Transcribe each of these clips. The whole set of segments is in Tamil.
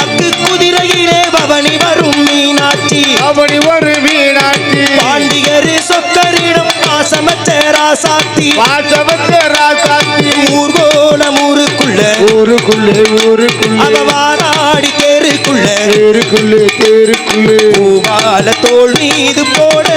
பல்லாக்கு குதிரையிலே பவனி வரும் மீனாட்சி. அவனி ஒரு மீனாட்சி. பாண்டிகரு சொக்கரிடம் பாசமற்ற ராசாத்தி. பாசவத்த ராசாத்தி. ஊர்கோலம் ஊருக்குள்ள. ஊருக்குள்ளே ஊருக்குள்ளே. அவ வாராடி தேருக்குள்ள. தேருக்குள்ளே தேருக்குள்ளே. பூவால தோல் மீது போட.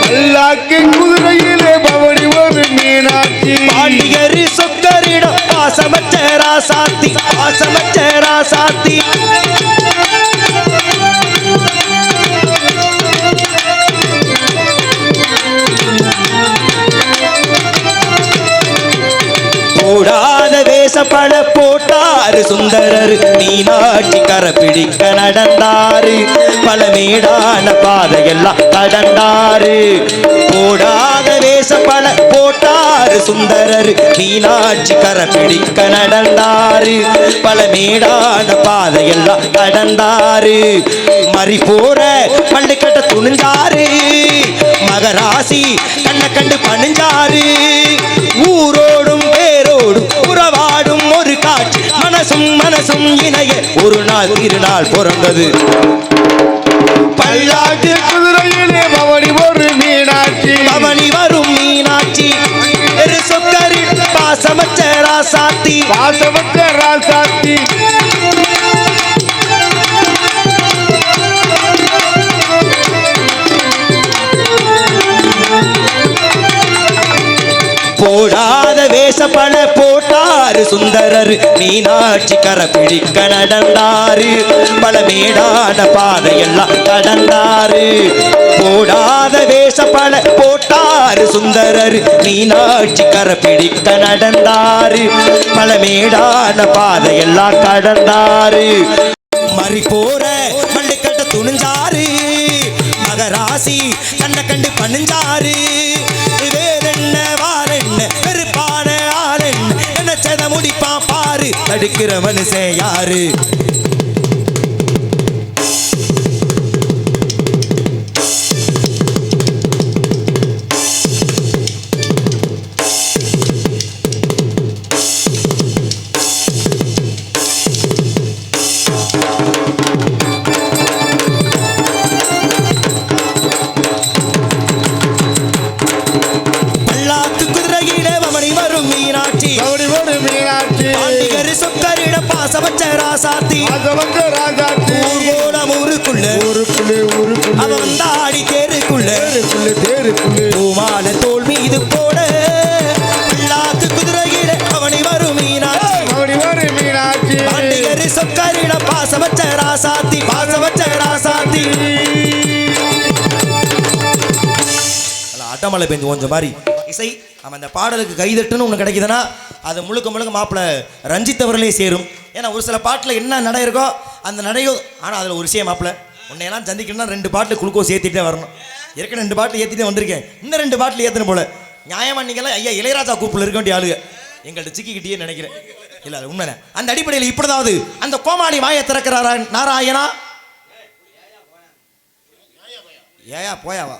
பல்லாக்கு குதிரையிலே பவனி ஒரு மீனாட்சி. பாண்டிகரு சொக்கரிடம் பாசமற்ற ராசாத்தி. பாசமற்ற சுந்தரர் மீனாட்சி கரை பிடிக்க நடந்தாரு. பல மேடான பாதையெல்லாம் கடந்தாரு. போடாத வேஷப்பட போட்டாரு சுந்தரர். மீனாட்சி கரை பிடிக்க நடந்தாரு. பல மேடான பாதையெல்லாம் கடந்தாரு. மறி போற பள்ளி கட்ட துணிஞ்சாரு. மகராசி கண்ணை கண்டு பணிஞ்சாரு. ஊரோ மனசும் மனசும் இணைய ஒரு நாள் திருநாள் பிறந்தது. பல்லாக்கு குதிரையிலே பவனி ஒரு மீனாட்சி. பவனி வரும் மீனாட்சி. சொக்கரி பாசமச்ச ராசாத்தி. போடாத வேஷப்பட போட்டாரு சுந்தரர் மீனாட்சி கரை பிடிக்க நடந்தாரு பல மேடான பாதையெல்லாம் கடந்தாரு போடாத வேஷ பல போட்டாரு சுந்தரர் மீனாட்சி கரை பிடிக்க நடந்தாரு பல மேடான பாதையெல்லாம் கடந்தாரு மறி போற மல்லிக்கட்ட துணிஞ்சாரு மகராசி கண்ட கண்டு பணிஞ்சாரு வேறென்ன வாரென்ன வெறுப்பான ஆளென்ன கதை முடிப்பான் பாரு. தடுக்கிற மனுஷன் யாரு? பாசவச்ச ராசாத்தி பாசவச்ச ராசாத்தி அட்டமலை பெஞ்சு கொஞ்சம் மாதிரி இசை நம்ம அந்த பாடலுக்கு கைதட்டுன்னு ஒன்று கிடைக்குதுன்னா அது முழுக்க முழுக்க மாப்பிள்ள ரஞ்சித் அவர்களே சேரும். ஏன்னா ஒரு சில பாட்டில் என்ன நடை இருக்கோ அந்த நடையோ ஆனால் அதில் ஒரு விஷயம் மாப்பிள்ள உன்னையெல்லாம் சந்திக்கணும்னா ரெண்டு பாட்டில் குளுக்கோஸ் ஏற்றிட்டே வரணும். ஏற்கனவே ரெண்டு பாட்டில் ஏற்றிட்டே வந்திருக்கேன். இன்னும் ரெண்டு பாட்டில் ஏற்றணும் போல. நியாயமா நீங்களாம் ஐயா இளையராஜா கூப்பில் இருக்க வேண்டிய ஆளுங்க. எங்கள்கிட்ட சிக்கிக்கிட்டே நினைக்கிறேன். இல்லை அது உண்மைண்ணே அந்த அடிப்படையில் இப்படிதாவது அந்த கோமாளி வாயை திறக்கிறாரா நாராயணா? ஏயா போயாவா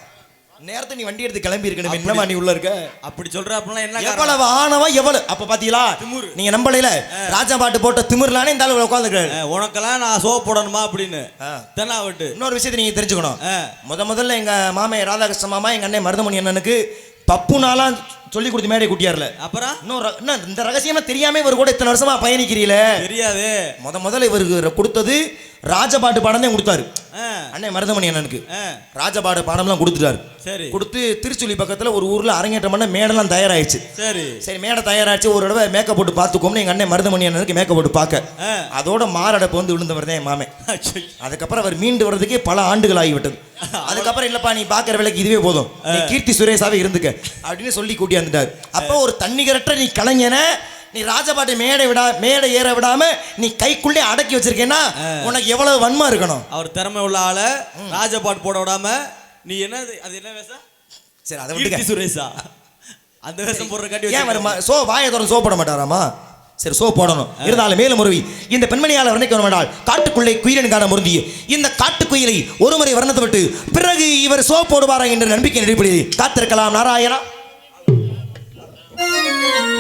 நேரத்தை நீ வண்டி எடுத்து கிளம்பி இருக்கணும் என்னமா நீ உள்ள இருக்க? அப்படி சொல்ற அப்படின்னா என்ன? எவ்வளவு ஆணவம் எவ்வளவு அப்ப பாத்தீங்களா? நீங்க நம்பலையில? ராஜா பாட்டு போட்ட திமிர்லானே இந்த ஆளு உட்காந்துருக்காரு அஹ், உனக்கெல்லாம் நான் சோப் போடணுமா அப்படின்னு. தென்னாவட்டு இன்னொரு விஷயத்தை நீங்க தெரிஞ்சுக்கணும். முத முதல்ல எங்க மாமே ராதாகிருஷ்ண மாமா எங்க அண்ணன் மருதமணி அண்ணனுக்கு பப்பு நாளாம் சொல்லி கொடுத்து மேடை குட்டியார்ல. அப்புறம் இன்னும் இந்த ரகசியமா தெரியாம இவர் கூட இத்தனை வருஷமா பயணிக்கிறீல தெரியாது. முத முதல்ல இவருக்கு கொடுத்தது ராஜபாட்டு பாடம் தான் கொடுத்தாரு. ஆ, அண்ணன் மருதமணி அண்ணனுக்கு. ராஜபாடு பாடம்லாம் கொடுத்துட்டாரு. சரி. கொடுத்து திருச்சுழி பக்கத்துல ஒரு ஊர்ல அரங்கேற்றம் பண்ண மேடெல்லாம் தயாராயிடுச்சு. சரி. சரி மேடை தயாராச்சு. ஒரு தடவை மேக்கப் போட்டு பார்த்துக்கோம்னு எங்க அண்ணன் மருதமணி அண்ணனுக்கு மேக்கப் போட்டு பார்க்க. அதோட மாரடைப்பு வந்து விழுந்தவர் தான் என் மாமே. அதுக்கப்புறம் அவர் மீண்டு வர்றதுக்கே பல ஆண்டுகள் ஆகிவிட்டது. அதுக்கப்புறம் இல்லப்பா நீ பார்க்குற வேலைக்கு இதுவே போதும். கீர்த்தி சுரேஷாவே இருந்துக்க. அப்படின்னு சொல்லி கூட்டியாந்துட்டார் அப்போ ஒரு தண்ணிகரற்ற நீ கலைஞனை நீ ராஜபாட்டை மேடை விடா மேடை ஏற விடாம நீ கைக்குள்ளே அடக்கி வச்சிருக்கேன்னா உனக்கு எவ்வளவு வன்மம் இருக்கணும்? அவர் திறமை உள்ள ஆள ராஜபாட் போட விடாம நீ என்னது அது என்ன வேஷம்? சரி அதை விட்டுக்க. சுரேஷா? அந்த வேஷம் போடுற காட்டி ஏன். வரும்? சோ வாயை திறந்து சோ போட மாட்டாராமா? சரி சோ போடணும். இருந்தாலும் மேலும் முருவி இந்த பெண்மணியால் வர்ணிக்க வேண்டால் காட்டுக்குள்ளே குயிலின் காண முருந்திய இந்த காட்டுக்குயிலை ஒருமுறை வர்ணத்தை விட்டு பிறகு இவர் சோ போடுவாரா என்ற நம்பிக்கை அடிப்படையில் காத்திருக்கலாம். நாராயணா. மனசுக்குள்ள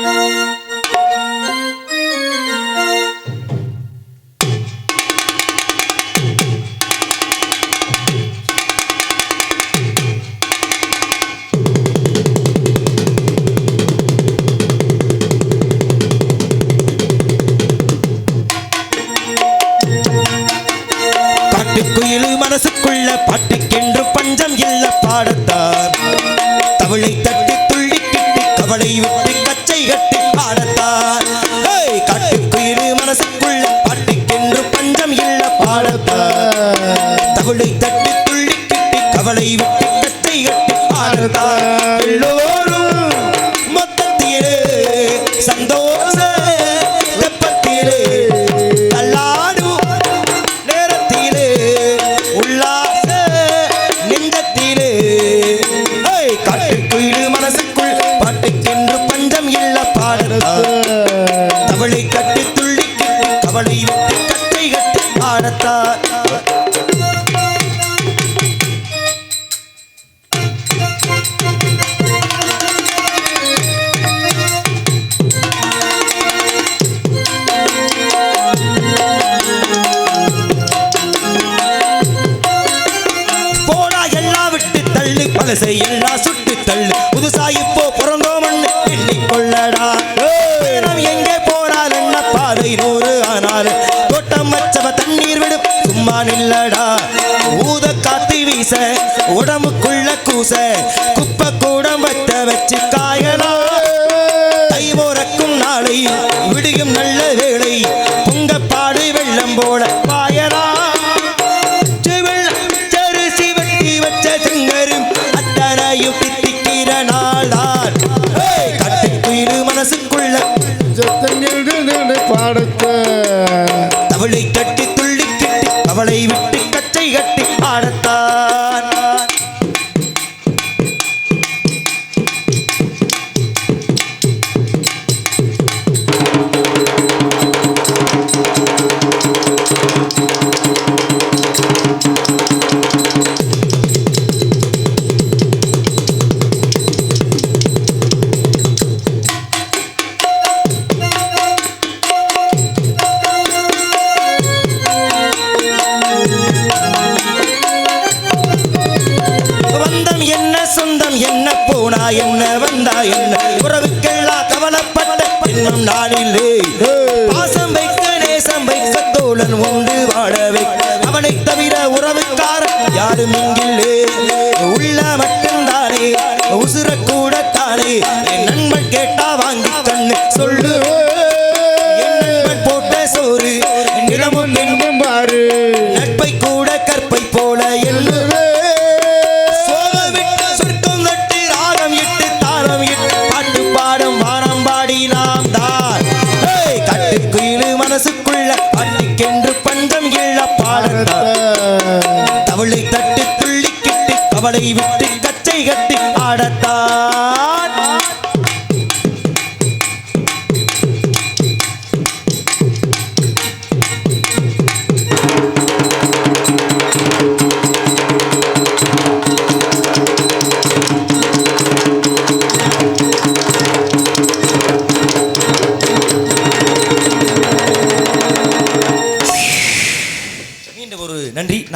கைகட்டி பாடத்தார் கட்டி காட்டுக்குயிரு மனசுக்குள்ள பாட்டுக்கென்று பஞ்சம் இல்ல பாடத்தார் தகுளை தட்டி துள்ளி கிட்டி கவலை விட்டு இல்ல say, என் நண்பன் கேட்டா வாங்கி கண்ணு சொல்லு. போட்ட சோறு நிலமும் பாரு.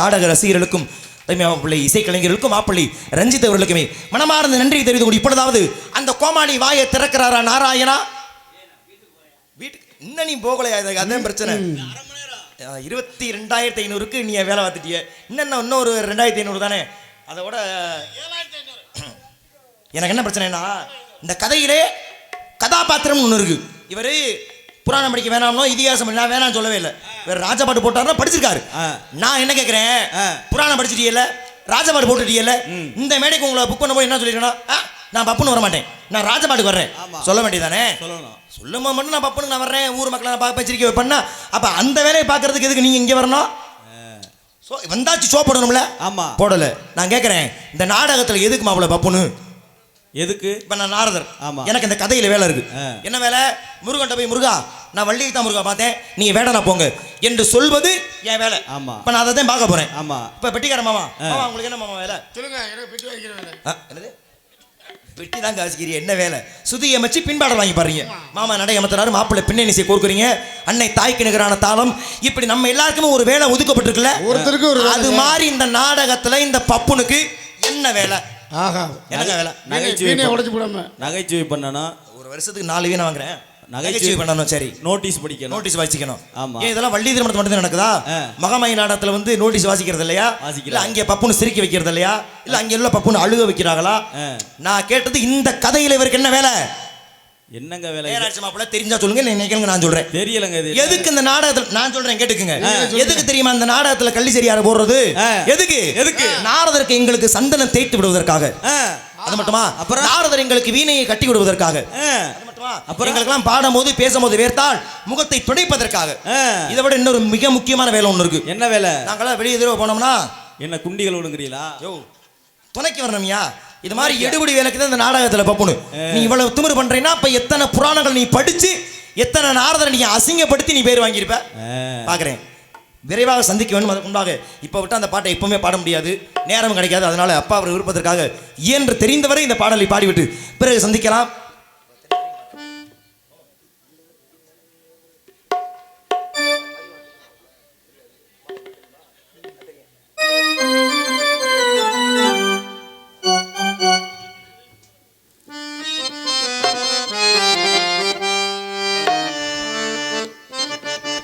நாடக ரசிகர்களுக்கும் மாப்பிள்ளை இசைக்கலைஞர்களுக்கும் மாப்பிள்ளை ரஞ்சித் அவர்களுக்குமே மனமார்ந்த நன்றி தெரிவித்து கொண்டு இப்பொழுதாவது அந்த கோமாளி வாயை திறக்கிறாரா நாராயணா? வீட்டுக்கு இன்னும் நீ போகலையா? அதான் பிரச்சனை. இருபத்தி ரெண்டாயிரத்தி ஐநூறுக்கு நீ வேலை பார்த்துட்டிய. இன்னும் ஒரு ரெண்டாயிரத்தி ஐநூறு தானே? அதோட எனக்கு என்ன பிரச்சனைனா இந்த கதையிலே கதாபாத்திரம் ஒன்று இருக்கு. இவர் புராணம் படிக்க வேணாம்னோ இதிகாசம் நான் வேணாம்னு சொல்லவே இல்லை. வேற ராஜபாட்டு போட்டாருன்னா படிச்சிருக்காரு. நான் என்ன கேட்குறேன். புராணம் படிச்சிட்டீங்கல்ல ராஜபாட்டு போட்டுட்டீங்கல்ல இந்த மேடைக்கு உங்களை புக் பண்ணும்போது என்ன சொல்லிருக்கணும் ஆ, நான் பப்புன்னு வர மாட்டேன். நான் ராஜபாட்டுக்கு வர்றேன். சொல்ல வேண்டியதானே சொல்லணும். சொல்லுமா மட்டும் நான் பப்புன்னு நான் வர்றேன். ஊர் மக்களை நான் பார்க்க வச்சிருக்க வைப்பேன்னா. அப்போ அந்த வேலையை பார்க்கறதுக்கு எதுக்கு நீங்கள் இங்கே வரணும்? ஸோ வந்தாச்சு ஷோ போடணும்ல? ஆமா. போடலை. நான் கேட்குறேன் இந்த நாடகத்தில் எதுக்கு மாப்பிள்ள பப்புன்னு? எதுக்கு? இப்ப நான் நாரதர். ஆமா. எனக்கு இந்த கதையில வேலை இருக்கு. என்ன வேலை? முருகன்ட்ட போய் முருகா நான் வள்ளியை தான் முருகா பார்த்தேன். நீங்க வேடனா போங்க. என்று சொல்வது என் வேலை. ஆமா. இப்ப நான் அதை தான் பார்க்க போறேன். ஆமா. இப்ப பெட்டிக்கார மாமா. மாமா உங்களுக்கு என்ன மாமா வேலை? சொல்லுங்க எனக்கு பெட்டி என்னது? பெட்டி தான் காசிக்கிறீ என்ன வேலை? சுதி அமைச்சு பின்பாடல் வாங்கி பாருங்க மாமா நடை அமைத்தனாரு மாப்பிள்ளை பின்னணிசை கோர்க்குறீங்க. அன்னை தாய்க்கு நிகரான தாளம். இப்படி நம்ம எல்லாருக்குமே ஒரு வேலை ஒதுக்கப்பட்டிருக்குல்ல? ஒருத்தருக்கு ஒரு அது. மாதிரி இந்த நாடகத்துல இந்த பப்புனுக்கு என்ன வேலை? ஆஹா. என்னங்க வேலை? நகைச்சுவை உடைச்சு போடாம நகைச்சுவை பண்ணனா? ஒரு வருஷத்துக்கு நாலு வீணை வாங்குறேன். நகைச்சுவை பண்ணணும் சரி. நோட்டீஸ் படிக்கணும். நோட்டீஸ் வாசிக்கணும். ஆமா. ஏன் இதெல்லாம் வள்ளி திருமணத்து மட்டும் நடக்குதா. மகமாயி நாடகத்துல வந்து நோட்டீஸ் வாசிக்கிறது இல்லையா? வாசிக்கிறாங்க. இல்ல அங்கே பப்புன்னு சிரிக்க வைக்கிறது இல்லையா? இல்ல அங்க உள்ள பப்புன்னு அழுக வைக்கிறாங்களா. நான் கேட்டது இந்த கதையில இவருக்கு என்ன வேலை? என்னங்க வேலை இது? நேராட்சி மாப்பிள்ள தெரிஞ்சா சொல்லுங்க நினைக்கிறேங்க நான் சொல்றேன். தெரியலங்க இது. எதுக்கு இந்த நாடகத்துல நான் சொல்றேன் கேட்டுக்குங்க. எதுக்கு தெரியுமா இந்த நாடகத்துல கள்ளி சரியார போடுறது. எதுக்கு? எதுக்கு? நாரதருக்கு எங்களுக்கு சந்தனம் தேய்த்து விடுவதற்காக. அது மட்டுமா? அப்புறம்? நாரதர் எங்களுக்கு வீணையை கட்டி விடுவதற்காக. அப்புறம்? எங்களுக்கெல்லாம் பாடும்போது பேசும்போது வேர்த்தால் முகத்தை துடைப்பதற்காக. இதை விட இன்னொரு மிக முக்கியமான வேலை ஒன்று இருக்கு. என்ன வேலை? நாங்களாம் வெளியே தடவை போனோம்னா என்ன குண்டிகள் விடுங்கிறீங்களா யோ துணைக்கு வரணும்யா. இது மாதிரி எடுபடி வேலைக்கு தான் இந்த நாடகத்துல பப்புனு. நீ இவ்வளவு திமிரு பண்றீன்னா அப்ப எத்தனை புராணங்கள் நீ படிச்சு எத்தனை நாரதரை நீ அசிங்கப்படுத்தி நீ பேர் வாங்கியிருப்ப. பார்க்குறேன் விரைவாக சந்திக்க வேண்டும். அதற்கு முன்பாக இப்போ விட்டு அந்த பாட்டை எப்பவுமே பாட முடியாது. நேரம் கிடைக்காது. அதனால அப்பா அவர் விருப்பத்திற்காக இயன்று தெரிந்தவரை இந்த பாடலை பாடிவிட்டு பிறகு சந்திக்கலாம்.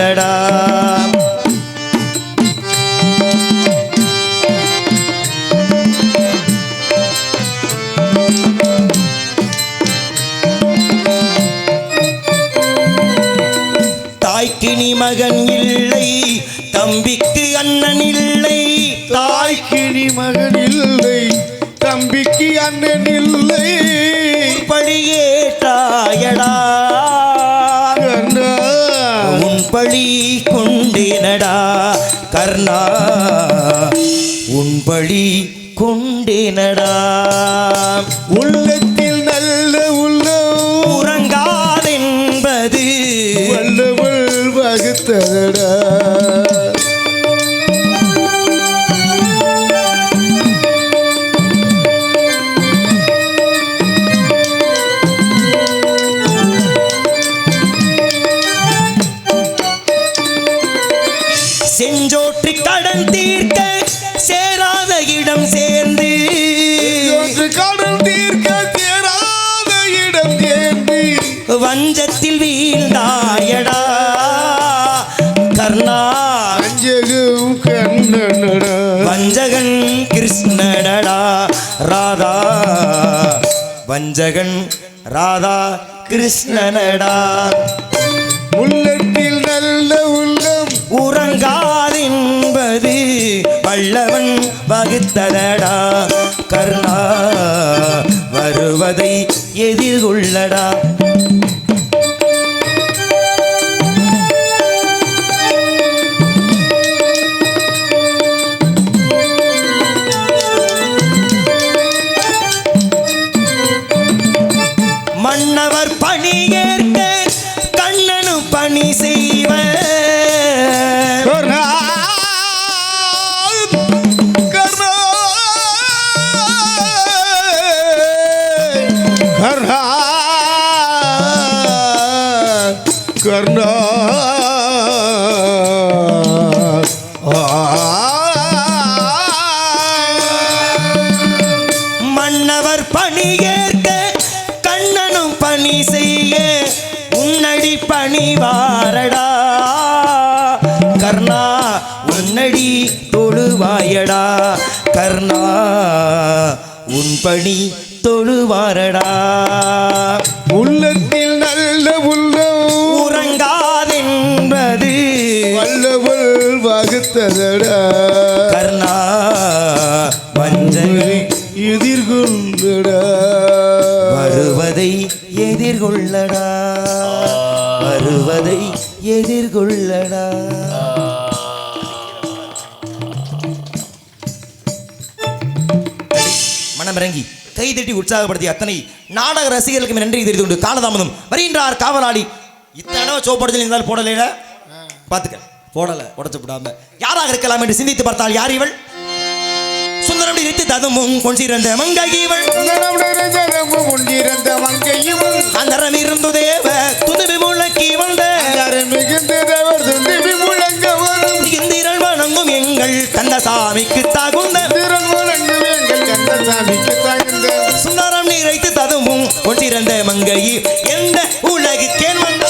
எதிர்கொள்ளடா தாய்க்கு நீ மகன் இல்லை தம்பிக்கு அண்ணன் இல்லை. தாய் தாய்க்கு நீ மகன் இல்லை தம்பிக்கு அண்ணன் இல்லை. படியேற்றாயடா கர்ணா, உன் பழி கொண்டேனடா கர்ணா. உன் பழி கொண்டேனடா. உள்ளத்தில் நல்ல அஞ்சகம் கண்ணனடா. வஞ்சகன் கிருஷ்ணனடா ராதா. வஞ்சகன் ராதா கிருஷ்ணனடா. உள்ளத்தில் நல்ல உள்ளம். உறங்காதென்பது வல்லவன் வகுத்ததடா. கர்ணா வருவதை எதிர்கொள்ளடா. கர்ணா வஞ்சனை எதிர்கொண்டடா வருவதை எதிர்கொள்ளடா. வருவதை எதிர்கொள்ளடா. மனமிறங்கி கைதட்டி உற்சாகப்படுத்திய அத்தனை நாடக ரசிகர்களுக்கு நன்றி தெரிந்து கொண்டு காலதாமதம் வருகின்றார் காவலாளி. இத்தனை சோப்படுதல் இருந்தால் போடலைல பார்த்துக்க. போடலை உடச்சு விடாம யாராக இருக்கலாம் என்று சிந்தித்து பார்த்தால் யார் இவள்? சுந்தரம் இருந்து ததுமும் கொண்டிருந்த மங்கை இவள். கொண்டிருந்த மங்கை இவள். அந்தரம் இருந்து தேவ துதுவி முழக்கி வந்த. இந்திரன் வணங்கும் எங்கள் கந்தசாமிக்கு தகுந்த. சுந்தரம் நிறைத்து ததுமும் கொண்டிருந்த மங்கை எந்த உலகுக்கேன் வந்த.